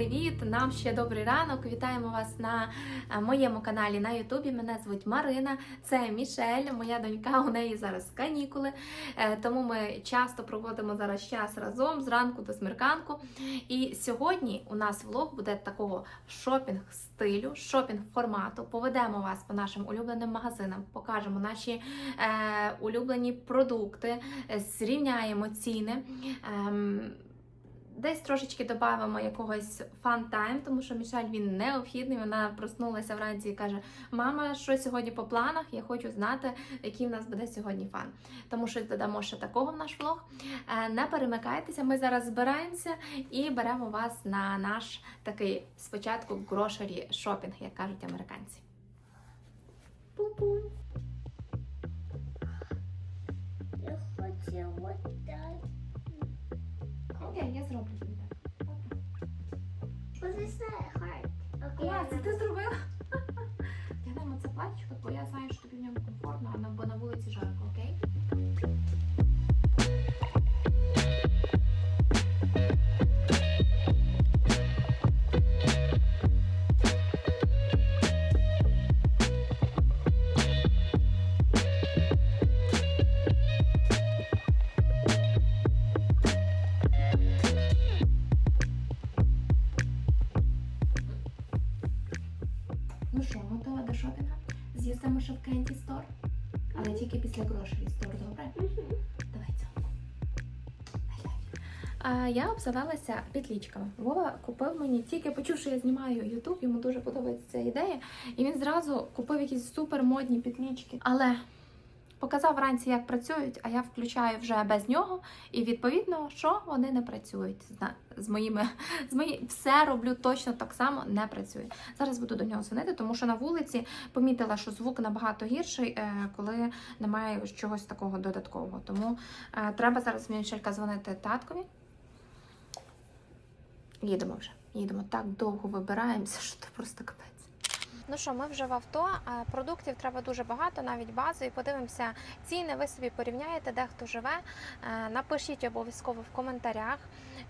Привіт! Нам ще добрий ранок. Вітаємо вас на е, моєму каналі на Ютубі. Мене звуть Марина, це Мішель, моя донька. У неї зараз канікули. Е, Тому ми часто проводимо зараз час разом зранку до смерканку. І сьогодні у нас влог буде такого шопінг стилю, шопінг формату. Поведемо вас по нашим улюбленим магазинам, покажемо наші е, улюблені продукти, е, зрівняємо ціни. Ем, Десь трошечки додамо якогось фан-тайм, тому що Мішель він необхідний. Вона проснулася вранці і каже: Мама, що сьогодні по планах? Я хочу знати, який в нас буде сьогодні фан. Тому щось додамо ще такого в наш влог. Е, Не перемикайтеся, ми зараз збираємося і беремо вас на наш такий спочатку грошері шопінг, як кажуть американці. Пум-пум. Я хотіла. Окей, я зроблю тобі так. Клас, ти зробила? Тягнемо це платічко, бо я знаю, що тобі в ньому комфортно, я обзавелася петлічками. Вова купив мені, тільки почув, що я знімаю YouTube, йому дуже подобається ця ідея. І він зразу купив якісь супермодні петлічки. Але показав вранці, як працюють, а я включаю вже без нього. І відповідно, що вони не працюють з моїми з мої все роблю точно так само, не працює. Зараз буду до нього дзвонити, тому що на вулиці помітила, що звук набагато гірший, е, коли немає чогось такого додаткового. Тому е, треба зараз мені дзвонити таткові. Їдемо вже. Їдемо так довго вибираємося, що це просто капець. Ну що, ми вже в авто. Продуктів треба дуже багато, навіть базові. Подивимося ціни. Ви собі порівняєте, де хто живе. Е, Напишіть обов'язково в коментарях,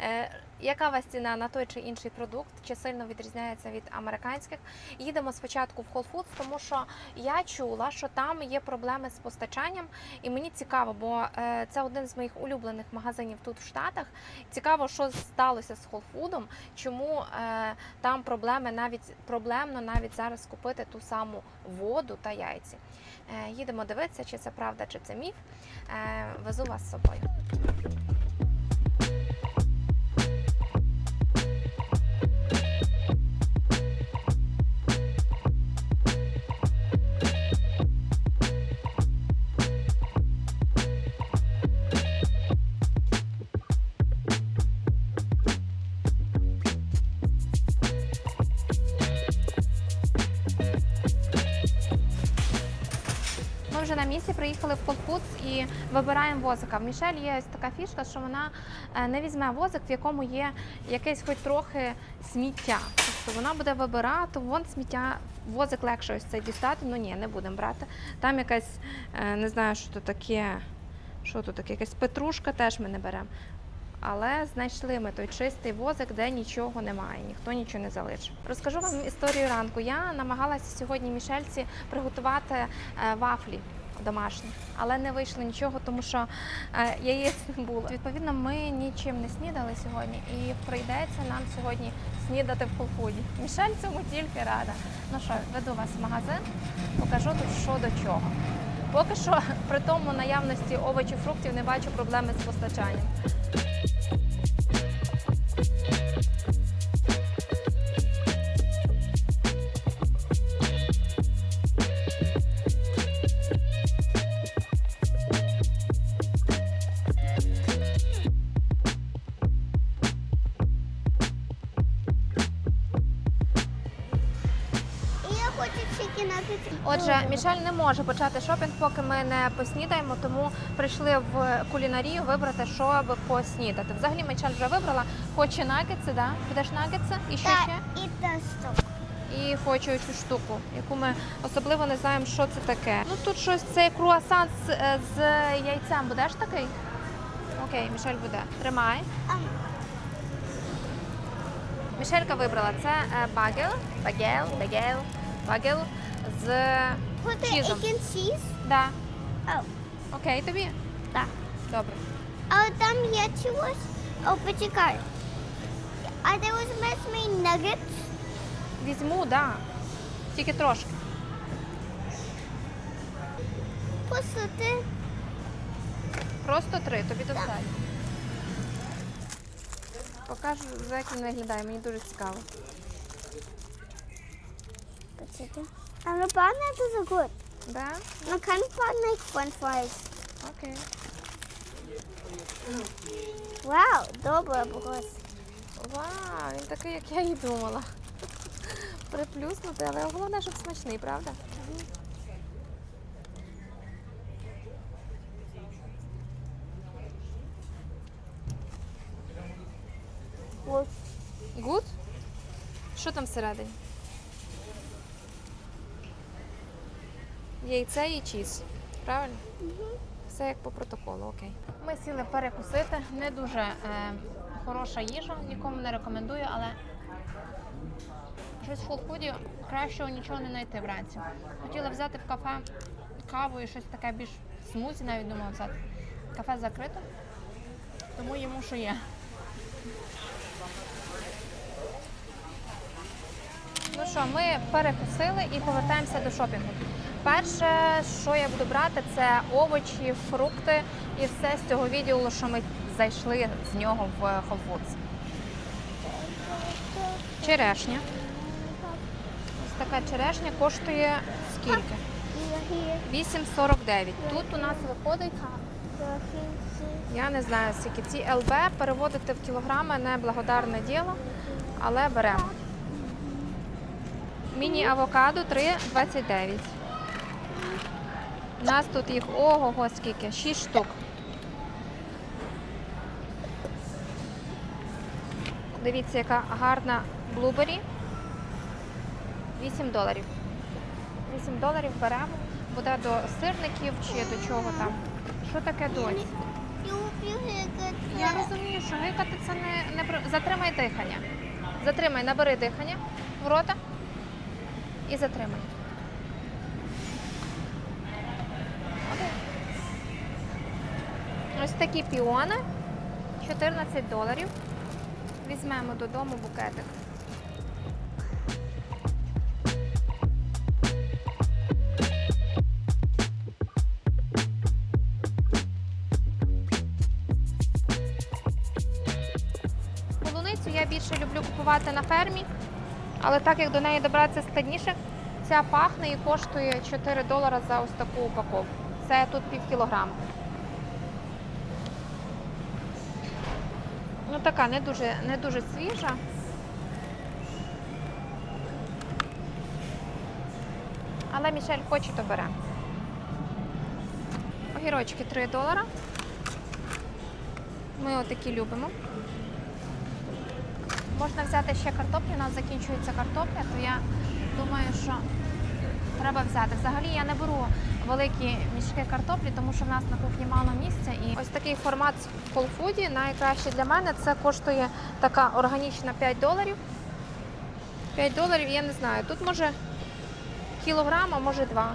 е, яка вас ціна на той чи інший продукт, чи сильно відрізняється від американських. Їдемо спочатку в Whole Foods, тому що я чула, що там є проблеми з постачанням, і мені цікаво, бо е, це один з моїх улюблених магазинів тут в Штатах. Цікаво, що сталося з Whole Food, чому е, там проблеми навіть проблемно навіть зараз купити ту саму воду та яйці. Е, їдемо дивитися, чи це правда, чи це міф. Везу вас з собою. Приїхали в Whole і вибираємо возика. В Мішель є ось така фішка, що вона е, не візьме возик, в якому є якесь хоч трохи сміття. Тобто вона буде вибирати, вон сміття, возик легше ось цей дістати. Ну ні, не будемо брати. Там якась, е, не знаю, що тут таке. Що тут таке? Якась петрушка теж ми не беремо. Але знайшли ми той чистий возик, де нічого немає, ніхто нічого не залишив. Розкажу вам історію ранку. Я намагалася сьогодні Мішельці приготувати е, вафлі домашні, але не вийшло нічого, тому що е, яєць не було. Відповідно, ми нічим не снідали сьогодні, і прийдеться нам сьогодні снідати в холфуді. Мішель цьому тільки рада. Ну що, веду вас в магазин, покажу тут що до чого. Поки що при тому наявності овочів, фруктів не бачу проблеми з постачанням. Хочу. Отже, Мішель не може почати шопінг, поки ми не поснідаємо, тому прийшли в кулінарію вибрати, щоб поснідати. Взагалі Мішель вже вибрала. Хоче нагетси, да? Будеш нагетси? І що ще? І та. І хочу цю штуку, яку ми особливо не знаємо, що це таке. Ну тут щось цей круасан з, е, з яйцем. Будеш такий? Окей, Мішель буде. Тримай. Мішелька вибрала це е, багел, багел, багел, багел з Put the чізом. cheese. Да. Oh, Окей, тобі? так. Добре. А там є чогось? О, почекай. А was mess me nuggets. Візьму, да. Тільки трошки. Посути. Просто три, тобі достатньо. Покажу, за як він виглядає, мені дуже цікаво. Почекай. А напевно дуже good. Да? Of fun like french fries. Окей. Вау, добре, брос. Вау, він такий, як я і думала. Приплюснутий, але головне, щоб смачний, правда? Гуд? Що там всередині? Яйце і чіз. Правильно? Все як по протоколу, окей. Ми сіли перекусити. Не дуже е, хороша їжа, нікому не рекомендую, але щось в фулфуді кращого нічого не знайти вранці. Хотіла взяти в кафе каву і щось таке більш смузі, навіть думала взяти. Кафе закрито, тому їмо, що є. Ну що, ми перекусили і повертаємося до шопінгу. Перше, що я буду брати, це овочі, фрукти і все з цього відділу, що ми зайшли з нього в Whole Черешня. Ось така черешня коштує скільки? 8,49. Тут у нас виходить, я не знаю, скільки ці ЛБ переводити в кілограми не благодарне діло, але беремо. Міні авокадо 3,29. У нас тут їх ого-го скільки? 6 штук. Дивіться, яка гарна блубері. 8 доларів. 8 доларів беремо. Буде до сирників чи до чого там. Що таке good Я розумію, що гикати це не, не затримай дихання. Затримай, набери дихання в рота і затримай. Такі піони. 14 доларів. Візьмемо додому букетик. Полуницю я більше люблю купувати на фермі, але так як до неї добратися складніше, ця пахне і коштує 4 долара за ось таку упаковку. Це тут пів кілограма. Ну така не дуже, не дуже свіжа. Але Мішель хоче, то бере. Огірочки 3 долара. Ми отакі любимо. Можна взяти ще картоплю, у нас закінчується картопля, то я думаю, що треба взяти. Взагалі я не беру великі мішки картоплі, тому що в нас на кухні мало місця. І ось такий формат в Food найкраще для мене це коштує така органічна 5 доларів. 5 доларів, я не знаю. Тут може кілограм, а може два.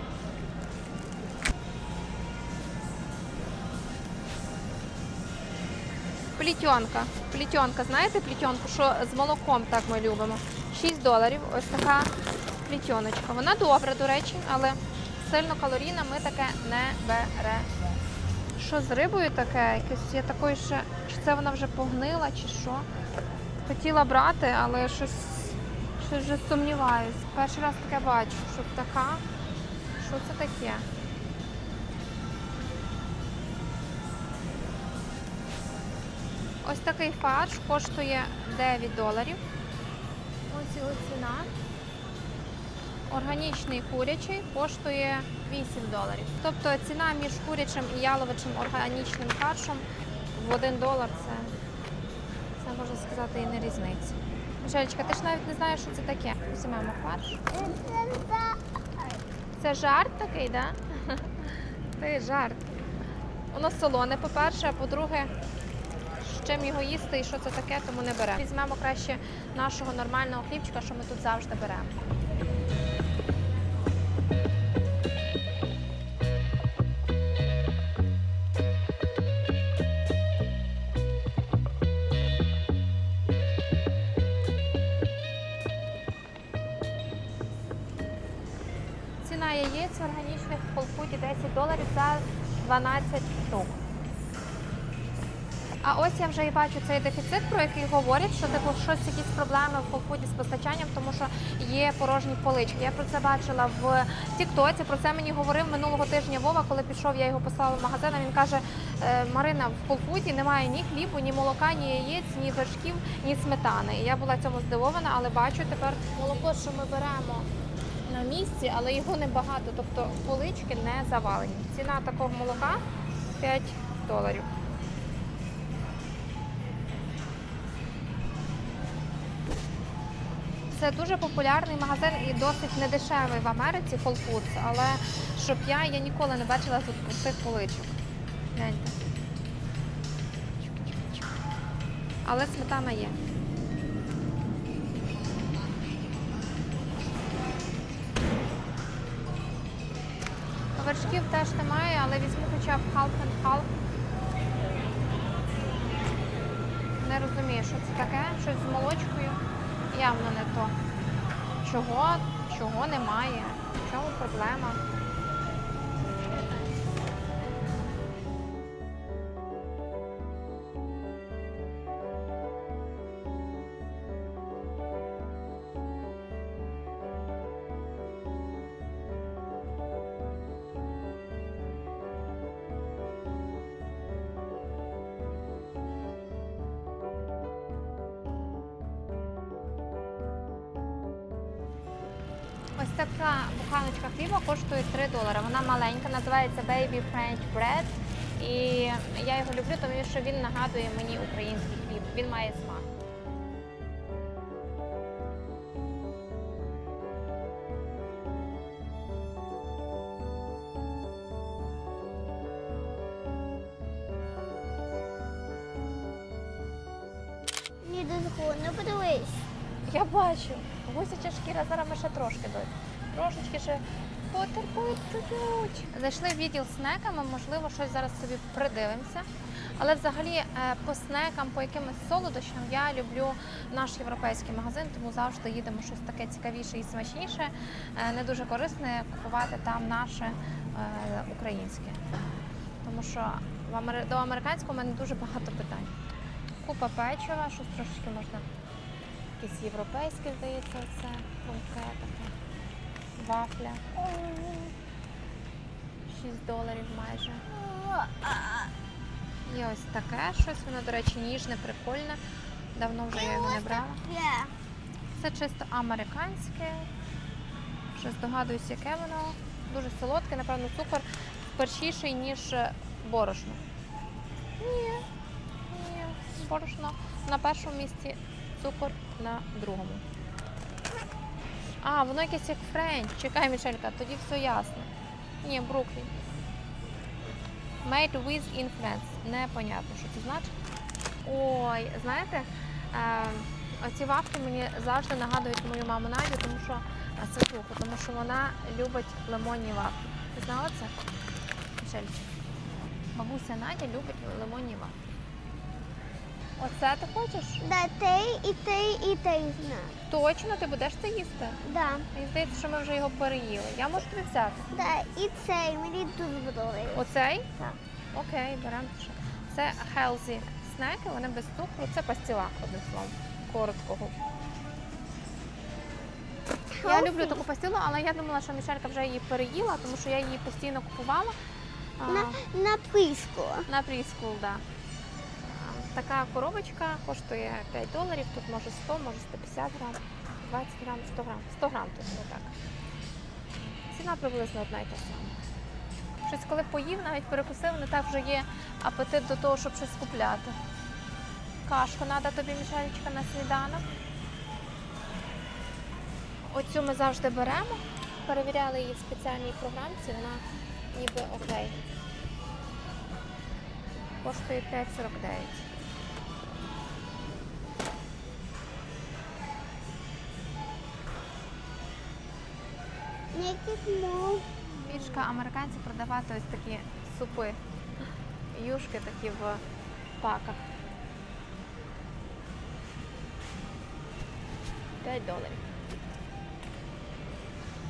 Плітьонка. Плітьонка, знаєте плітьонку, що з молоком так ми любимо. 6 доларів. Ось така плітьоночка. Вона добра, до речі, але сильно калорійна ми таке не беремо. Що з рибою таке? Якесь я такої ще. Чи це вона вже погнила, чи що? Хотіла брати, але щось, щось вже сумніваюсь. Перший раз таке бачу, щоб така. Що це таке? Ось такий фарш коштує 9 доларів. Ось його ціна. Органічний курячий коштує 8 доларів. Тобто ціна між курячим і яловичим органічним фаршем в 1 долар це, це можна сказати і не різниця. Мішелечка, ти ж навіть не знаєш, що це таке. Візьмемо фарш. Це жарт такий, так? Да? Ти жарт. Воно солоне, по-перше, а по-друге, з чим його їсти і що це таке, тому не беремо. Візьмемо краще нашого нормального хлібчика, що ми тут завжди беремо. 12 штук. А ось я вже і бачу цей дефіцит, про який говорять, що типу щось якісь проблеми в Холфуді з постачанням, тому що є порожні полички. Я про це бачила в Тіктоці. Про це мені говорив минулого тижня Вова, коли пішов, я його послала в магазин. Він каже: «Е, Марина, в Холфуді немає ні хлібу, ні молока, ні яєць, ні вершків, ні сметани. І я була цьому здивована, але бачу тепер молоко, що ми беремо на місці, але його небагато, тобто полички не завалені. Ціна такого молока 5 доларів. Це дуже популярний магазин і досить недешевий в Америці Whole Foods, але щоб я, я ніколи не бачила тут цих поличок. Гляньте. Але сметана є. Вершків теж немає, але візьму хоча б half and half. Не розумію, що це таке, щось з молочкою. Явно не то. Чого? Чого немає? В чому проблема? 4 долара. Вона маленька, називається Baby French Bread. І я його люблю, тому що він нагадує мені український хліб. Він має смак. Я бачу. Гусяча шкіра, зараз ми ще трошки дойдемо. Трошечки ще потерпить чуть-чуть. Зайшли в відділ снеками, можливо, щось зараз собі придивимося. Але взагалі е, по снекам, по якимось солодощам я люблю наш європейський магазин, тому завжди їдемо щось таке цікавіше і смачніше. Е, Не дуже корисне купувати там наше е, українське. Тому що до американського в мене дуже багато питань. Купа печива, щось трошечки можна якесь європейське, здається, це таке. Вафля. 6 доларів майже. І ось таке щось, воно, до речі, ніжне, прикольне. Давно вже я його не брала. Це чисто американське. Ще здогадуюсь, яке воно. Дуже солодке, напевно, цукор першіший, ніж е, борошно. Ні, ні, борошно на першому місці, цукор на другому. А, воно якесь як френч. Чекай, Мішелька, тоді все ясно. Ні, Бруклін. Made with influence. Непонятно, що це значить. Ой, знаєте, е, оці вафлі мені завжди нагадують мою маму Надю, тому що свекруху, тому що вона любить лимонні вафлі. Ти знала це? Мішель? Бабуся Надя любить лимонні вафлі. Оце ти хочеш? Да, той і той, і той знаю. Точно ти будеш це їсти? Да. Мені здається, що ми вже його переїли. Я можу тобі взяти. Да, і цей мені дуже подобається. Оцей? Так. Окей, беремо ще. Це healthy снеки, вони без цукру. Це пастіла, одним словом. Короткого. Я люблю таку пастілу, але я думала, що Мішелька вже її переїла, тому що я її постійно купувала. На, на пишку. на пріскул, да. Така коробочка коштує 5 доларів, тут може 100, може 150 грам, 20 грам, 100 грам. 100 грам тут не так. Ціна приблизно одна і та сама. Щось коли поїв, навіть перекусив, не так вже є апетит до того, щоб щось купляти. Кашку треба тобі, Мішелечка, на сніданок. Оцю ми завжди беремо. Перевіряли її в спеціальній програмці, вона ніби окей. Коштує 5,49. Фішка американців продавати ось такі супи. Юшки такі в паках. 5 доларів.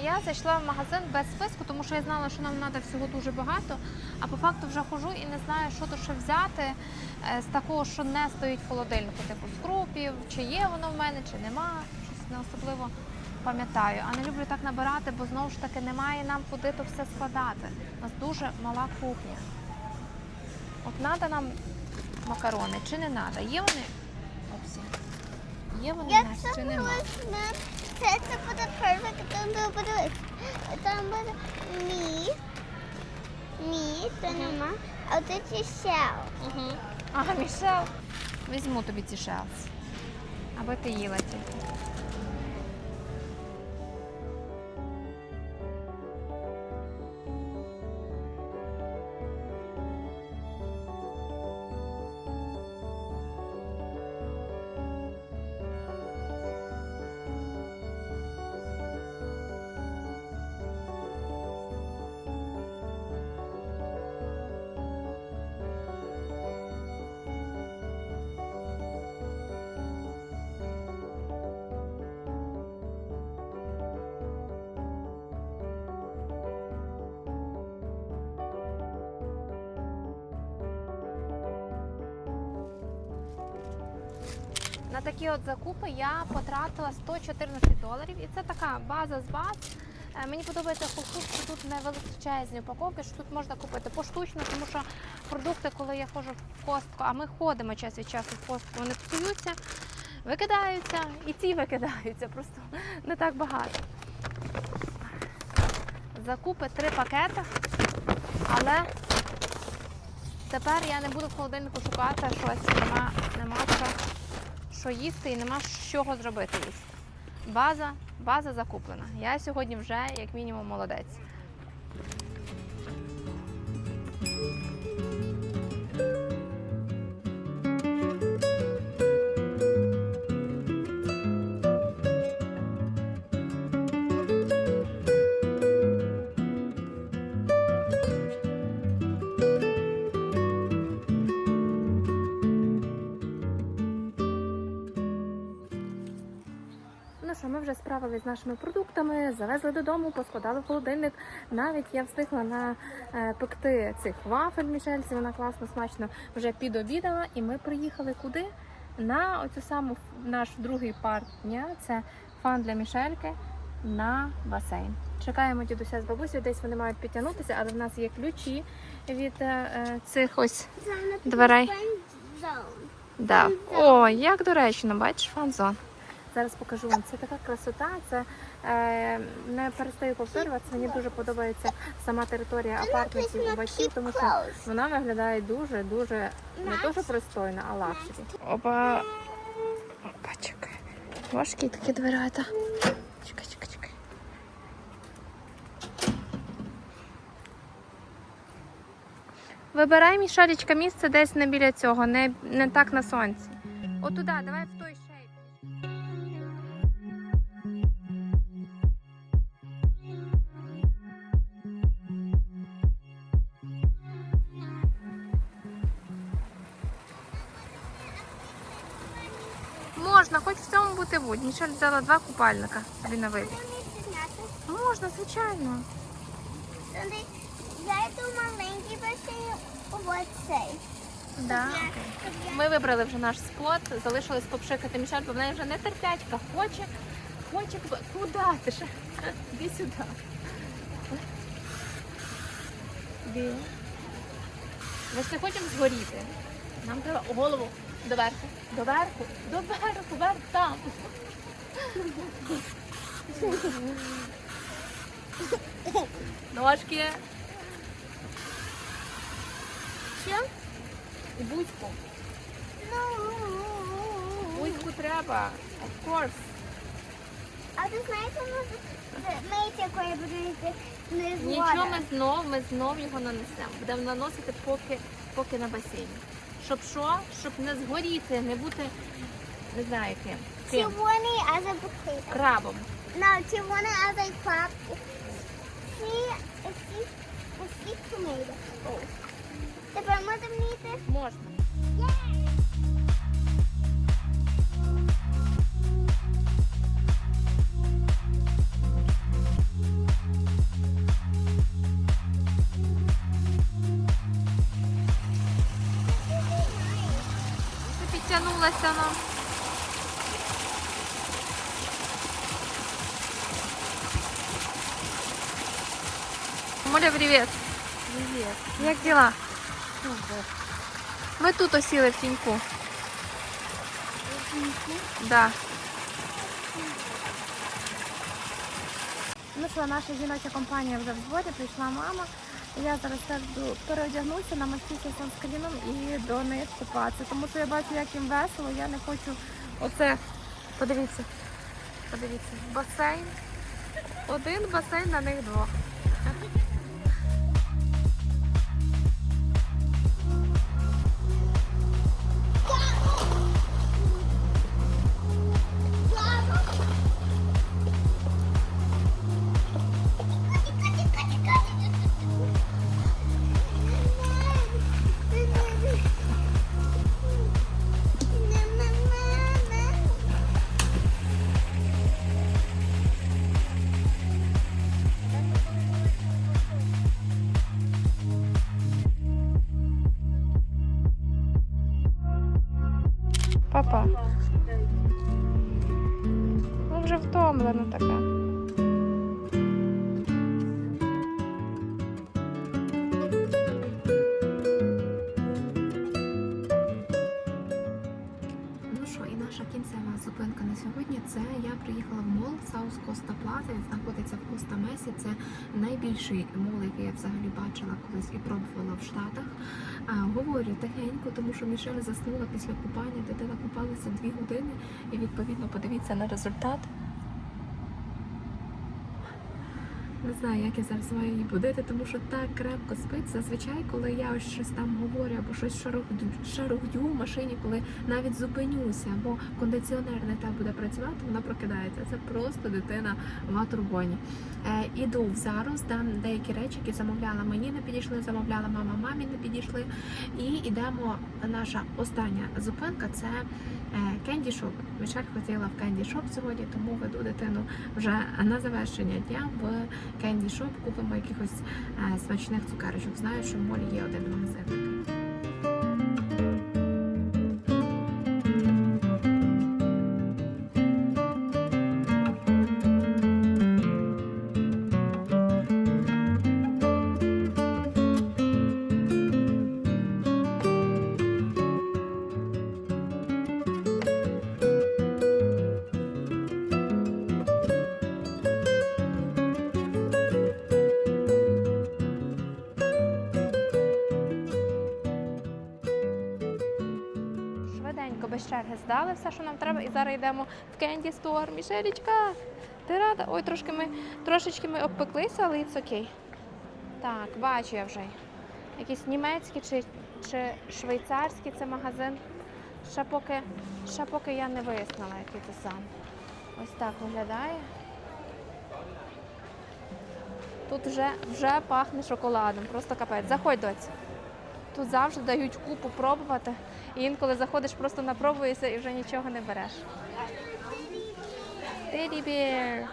Я зайшла в магазин без списку, тому що я знала, що нам треба всього дуже багато. А по факту вже хожу і не знаю, що то ще взяти е, з такого, що не стоїть в холодильнику, типу з крупів, чи є воно в мене, чи нема. Щось не особливо пам'ятаю. А не люблю так набирати, бо знову ж таки немає нам куди то все складати. У нас дуже мала кухня. От треба нам макарони, чи не треба? Є вони? Опсі. Є вони Як Настя, чи це нема? можна? Це це буде perfect, там буде подивись. Там буде мі. Мі, то нема. А тут є. Угу. Ага, Мішел. Візьму тобі ці шелс. Аби ти їла тільки. На такі от закупи я потратила 114 доларів, і це така база з баз. Е, Мені подобається в що тут не величезні упаковки, що тут можна купити поштучно, тому що продукти, коли я ходжу в костку, а ми ходимо час від часу в костку, вони псуються, викидаються, і ці викидаються, просто не так багато. Закупи три пакети, але тепер я не буду в холодильнику шукати щось, нема, нема що що їсти і нема з чого зробити їсти. База, база закуплена. Я сьогодні вже як мінімум молодець. Справились з нашими продуктами, завезли додому, поскладали в холодильник. Навіть я встигла на е, пекти цих вафель мішельці, вона класно, смачно вже підобідала. І ми приїхали куди? На оцю саму наш другий парк дня. Це фан для мішельки на басейн. Чекаємо дідуся з бабусею, десь вони мають підтягнутися, але в нас є ключі від е, е, цих ось Дверей. Да. О, як доречно, бачиш, фан-зон. Зараз покажу вам. Це така красота. Це е, не перестаю повторюватися. Мені дуже подобається сама територія апартментів у батьків, тому що вона виглядає дуже, дуже не що пристойно, а лакшері. Опа. Опа, чекай. Важкі такі дверята. Чекай, чекай, чекай. Вибирай, Мішалічка, місце десь не біля цього, не, не так на сонці. Отуда, давай в той Можна, хоч в цьому бути будь. Мішель взяла два купальника собі на вибір. Можна, звичайно. Я йду маленький басейн, вот цей. Да. Ми вибрали вже наш спот, залишилось попшикати Мішель, бо в неї вже не терплячка. Хоче, хоче. куди- ти ще? Іди сюди. Іди. Ми ж не хочемо згоріти. Нам треба голову доверху, доверху, доверху, вверх там. Ножки. Що? І бузьку. Ну. Бузьку треба. Of course. А ти знаєш, ми якої будемо йти не з Нічого ми знов, ми знов його нанесемо. Будемо наносити поки, поки на басейні. Щоб що? Щоб не згоріти, не бути, не знаю яким. Чи Ким? вони as a potato? Крабом. No, a sweet, tomato. Oh. Тепер можемо йти? Можна. Ти підтягнулася нам. Моля, привіт. Привіт. Як діла? Ми тут осіли в тіньку. Да. Ну що, наша жіноча компанія вже в зборі, прийшла мама. Я зараз буду переодягнуся, намастюся санскріном і до них купатися. Тому що я бачу, як їм весело, я не хочу оце. Подивіться. Подивіться. Басейн. Один басейн на них двох. Вже втомлена така. Ну що, і наша кінцева зупинка на сьогодні це я приїхала в мол South Costa Plaza, він знаходиться в Коста Месі. Це найбільший мол, який я взагалі бачила колись і пробувала в Штатах. А, говорю тихенько, тому що Мішель заснула після купання. Дитина купалася дві години, і відповідно подивіться на результат. Не знаю, як я зараз маю її будити, тому що так крепко спить. Зазвичай, коли я ось щось там говорю або щось шарохдю в машині, коли навіть зупинюся, або кондиціонер не так буде працювати, вона прокидається. Це просто дитина в турбоні. Е, іду зараз, там деякі речі, які замовляла мені, не підійшли, замовляла мама, мамі не підійшли. І йдемо. Наша остання зупинка це кенді шоп. Мішель хотіла в кенді шоп сьогодні, тому веду дитину вже на завершення дня в кенді шоп. Купимо якихось е, смачних цукерочок. Знаю, що в молі є один магазин. Черги здали все, що нам треба, і зараз йдемо в Кенді Стор. Мішелічка, ти рада? Ой, трошки ми трошечки ми обпеклися, але it's окей. Так, бачу я вже. Якийсь німецький чи, чи швейцарський це магазин. Ще поки, ще поки я не вияснила, який це сам. Ось так виглядає. Тут вже, вже пахне шоколадом, просто капець. Заходь, доць. Тут завжди дають купу пробувати. І інколи заходиш, просто напробуєшся і вже нічого не береш. Bear.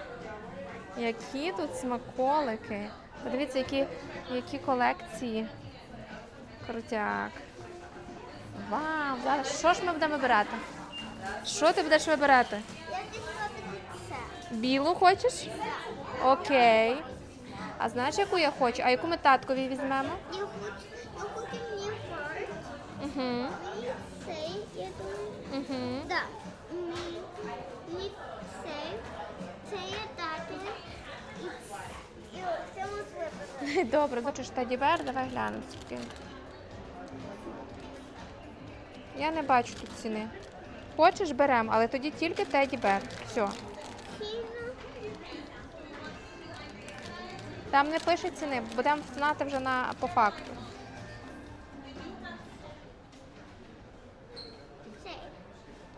Які тут смаколики. Подивіться, які, які колекції. Крутяк. Вау! Зараз що ж ми будемо вибирати? Що ти будеш вибирати? Білу хочеш? Окей. А знаєш, яку я хочу? А яку ми таткові візьмемо? Я хочу, я хочу мені. Угу. Цей, я. Мені, мені цей, це є тато. Добре, хочеш тоді бер, давай глянемо. скільки. Я не бачу тут ціни. Хочеш, беремо, але тоді тільки теді бер. Все. Там не пише ціни, будемо знати вже на по факту.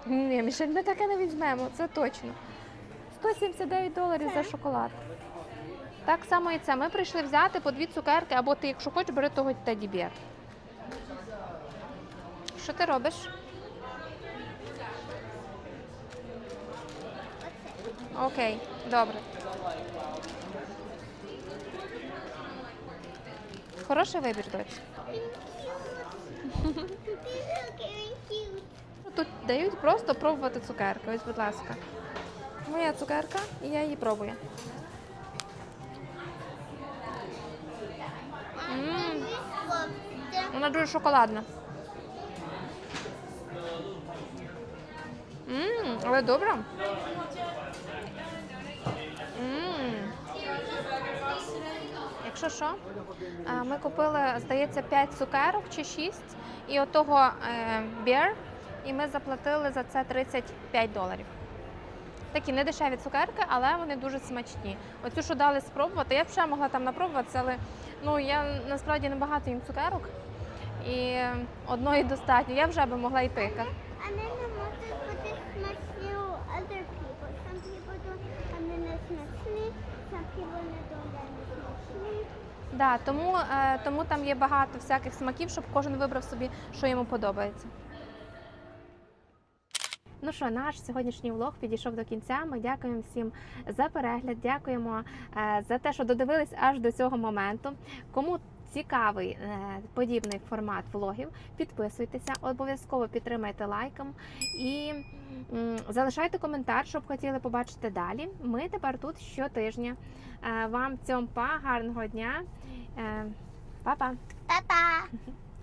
Ні, Мішель, ми таке не візьмемо, це точно. 179 доларів за шоколад. Так само і це. Ми прийшли взяти по дві цукерки, або ти, якщо хочеш, бери того теді-бєр. Що ти робиш? Окей, добре. Хороший вибір, доць. Тут дають просто пробувати цукерки. Ось, будь ласка. Моя цукерка, і я її пробую. М, Вона дуже шоколадна. Мм, але добра. Якщо що, е, ми купили, здається, 5 цукерок чи 6, і отого е, бір, і ми заплатили за це 35 доларів. Такі недешеві цукерки, але вони дуже смачні. Оцю, що дали спробувати, я б ще могла там напробуватися, але ну, я насправді не багато їм цукерок. І одної достатньо. Я вже би могла йти. The monsters put this much to other people. Some people don't, then it's not. Some people and it's. Да, тому, е, тому там є багато всяких смаків, щоб кожен вибрав собі, що йому подобається. Ну що, наш сьогоднішній влог підійшов до кінця. Ми дякуємо всім за перегляд, дякуємо е, за те, що додивились аж до цього моменту. Кому цікавий е, подібний формат влогів, підписуйтеся, обов'язково підтримайте лайком і залишайте коментар, що б хотіли побачити далі. Ми тепер тут щотижня. Е, Вам цьомпа, гарного дня. Па-па! Bye.